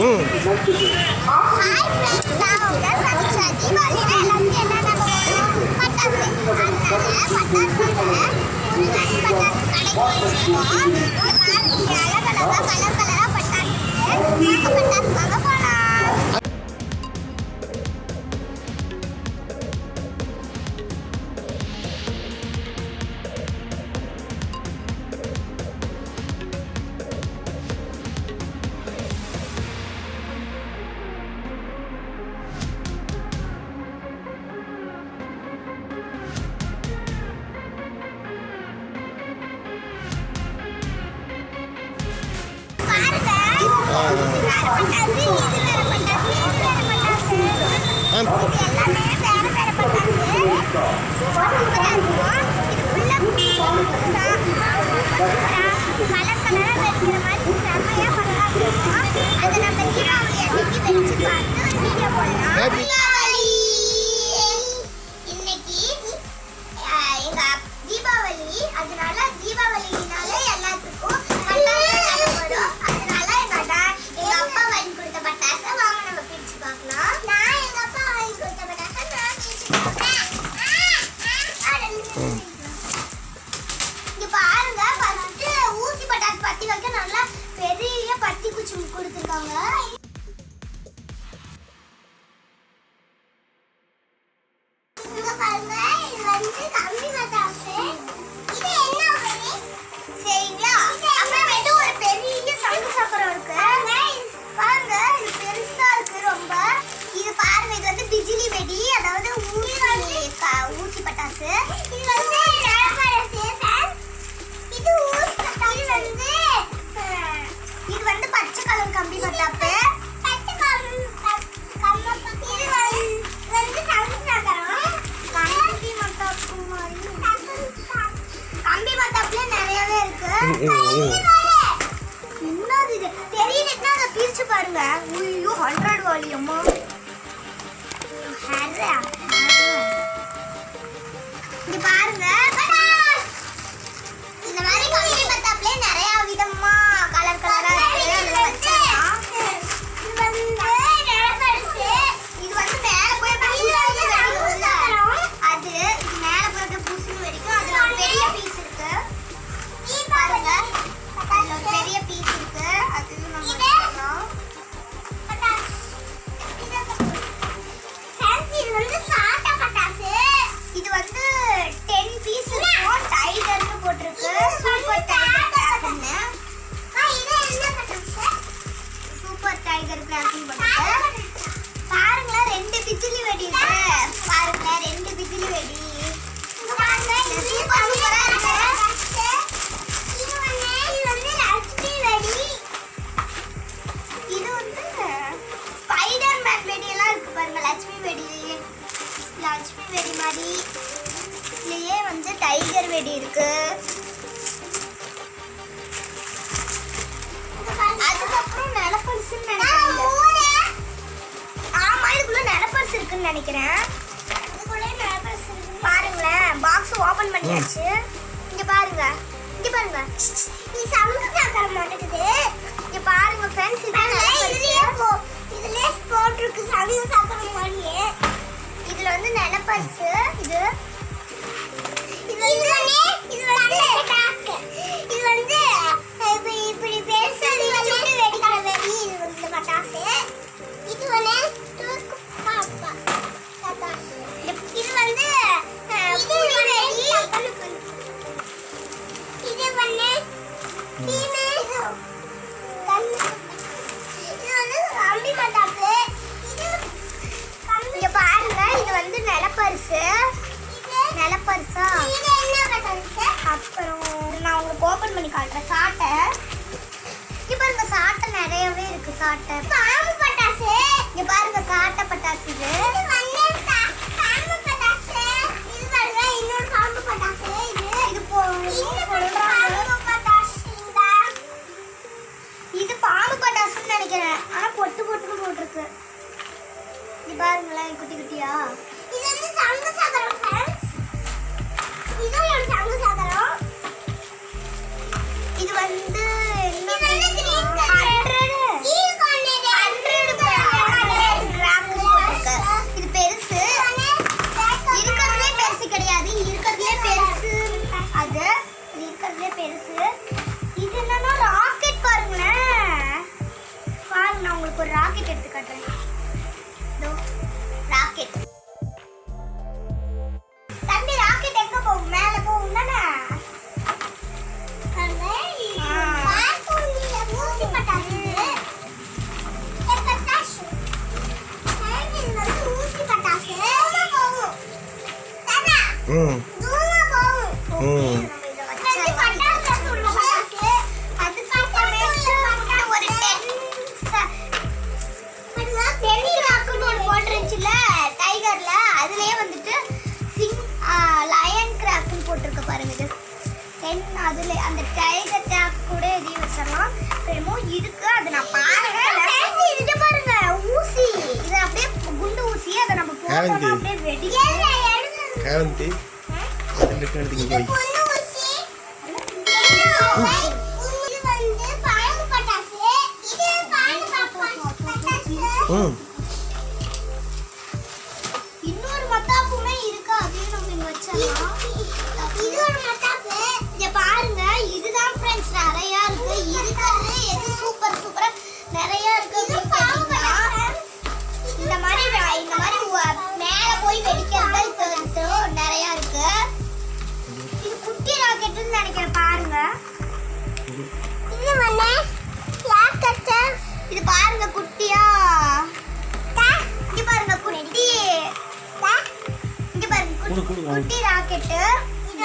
ừ. பட்டாசு கலர் கலரா பட்டாசு பட்டாசு வாங்க ஆ காமிக்கிறேன் பாருங்களேன் பாக்ஸ் ஓபன் பண்ணியாச்சு. இங்க பாருங்க. இங்க பாருங்க. நீ சமைச்சு சாப்பிட மாட்டேங்குது. இங்க பாருங்க ஃப்ரெண்ட்ஸ் இதுலயே இதுலயே போட்டிருக்கு சமைச்சு சாப்பிட மாட்டேங்குது இதுல வந்து நிலப்பரிசு இருக்கு சாட்டை பாம்பு பட்டாசு. இங்க பாருங்க சாட்டை பட்டாசு இது. பாம்பு பட்டாசு. இது பாருங்க இன்னொரு பாம்பு பட்டாசு. இது இது போ பாம்பு பட்டாசு. இது பாம்பு பட்டாசுன்னு நினைக்கிறேன். ஆனா பொட்டு பொட்டுன்னு போட்டிருக்கு. இது பாருங்களேன் குட்டி குட்டியா. ஒரு ராக்கெட் எடுத்து காட்டுறேன் ராக்கெட். தம்பி ராக்கெட் எங்க போகும் மேல போகும் தானே ஊசி பட்டாசு. ம். ம். டென் அதுல அந்த டைகர் கிராக் கூட எதையும் வச்சிடலாம். என்னமோ இருக்கு அது நான் பார்க்கல இது பாருங்க ஊசி. இது அப்படியே குண்டு ஊசி அதை நம்ம போட்டோம்னா. அப்படியே வெடி காவந்தி அதில் இருக்க எடுத்துக்கிங்க போய். நிறைய இருக்கு. இருக்கிறது எது சூப்பர் சூப்பரா நிறைய இருக்கு இந்த மாதிரி இந்த மாதிரி மேல போய் வெடிக்கிறது இது நிறைய இருக்கு. இது குட்டி ராக்கெட்னு நினைக்கிறேன் பாருங்க. இது பாருங்க குட்டியா. இங்க பாருங்க குட்டி. இங்க பாருங்க குடு, குட்டி- குடு, வாங்க. குட்டி ராக்கெட் இது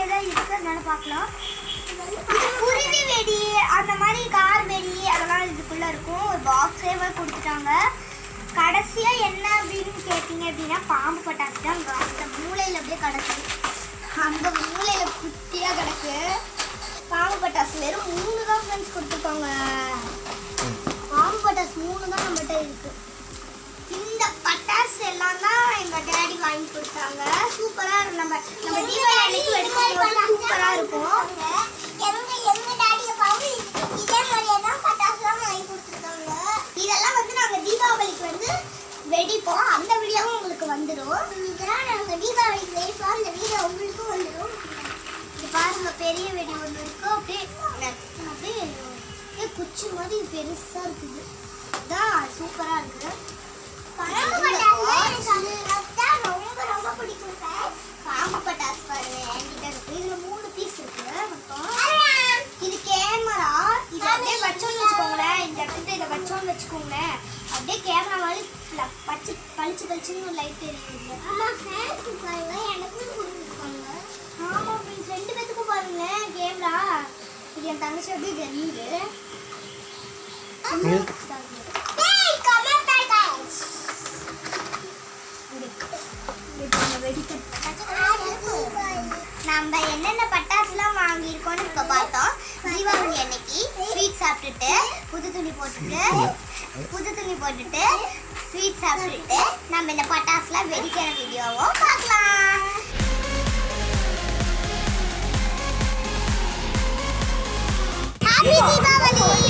ஆல்ரெடி இருக்கிறதுனால பார்க்கலாம். குருவி வெடி அந்த மாதிரி கார் வெடி அதெல்லாம் இதுக்குள்ளே இருக்கும். ஒரு பாக்ஸே கொடுத்துட்டாங்க. கடைசியாக என்ன அப்படின்னு கேட்டிங்க அப்படின்னா பாம்பு பட்டாசு தான் அங்க அந்த மூளையில் அப்படியே கிடக்கு. அந்த மூளையில் குட்டியாக கிடக்கு. பாம்பு பட்டாசு வெறும் மூணு தான் ஃப்ரெண்ட்ஸ் கொடுத்துருக்காங்க. பாம்பு பட்டாசு மூணு தான் நம்மகிட்ட இருக்குது இந்த பட்டாசு எல்லாம் தான் எங்கள் டேடி வாங்கி கொடுத்தாங்க. சூப்பராக நம்ம நம்ம தீபாவளி அன்னைக்கு வெடிக்கும் சூப்பராக இருக்கும். இதெல்லாம் வந்து நாங்கள் தீபாவளிக்கு வந்து வெடிப்போம். அந்த வீடியோவும் உங்களுக்கு வந்துடும் நாங்கள் தீபாவளிக்கு வெடிப்போம். அந்த வீடியோ உங்களுக்கும் வந்துடும் பாருங்க பெரிய வெடி ஒன்று இருக்கும் அப்படியே அப்படியே குச்சி மாதிரி பெருசாக இருக்குது. தான் சூப்பராக இருக்குது. பரவாயில்ல வச்சுக்கோங்க அப்படியே கேமரா மாதிரி பச்சு பளிச்சு பளிச்சுன்னு லைட் தெரியுது ஆமாம் ஃபேன்ஸுக்கு எனக்கும் கொடுத்துருக்காங்க ஆமாம் ஃப்ரெண்ட்ஸ் ரெண்டு பேத்துக்கும் பாருங்க கேமரா இது என் தங்கச்சி அப்படியே தெரியுது நம்ம என்னென்ன பட்டாசுலாம் வாங்கியிருக்கோன்னு இப்போ பார்த்தோம். தீபாவளி அன்னைக்கு ஸ்வீட் சாப்பிட்டுட்டு புது துணி போட்டுட்டு புது துணி போட்டுட்டு ஸ்வீட் சாப்பிட்டுட்டு நம்ம இந்த பட்டாசுலாம் வெடிக்கிற வீடியோவும் பார்க்கலாம். ஹாப்பி தீபாவளி!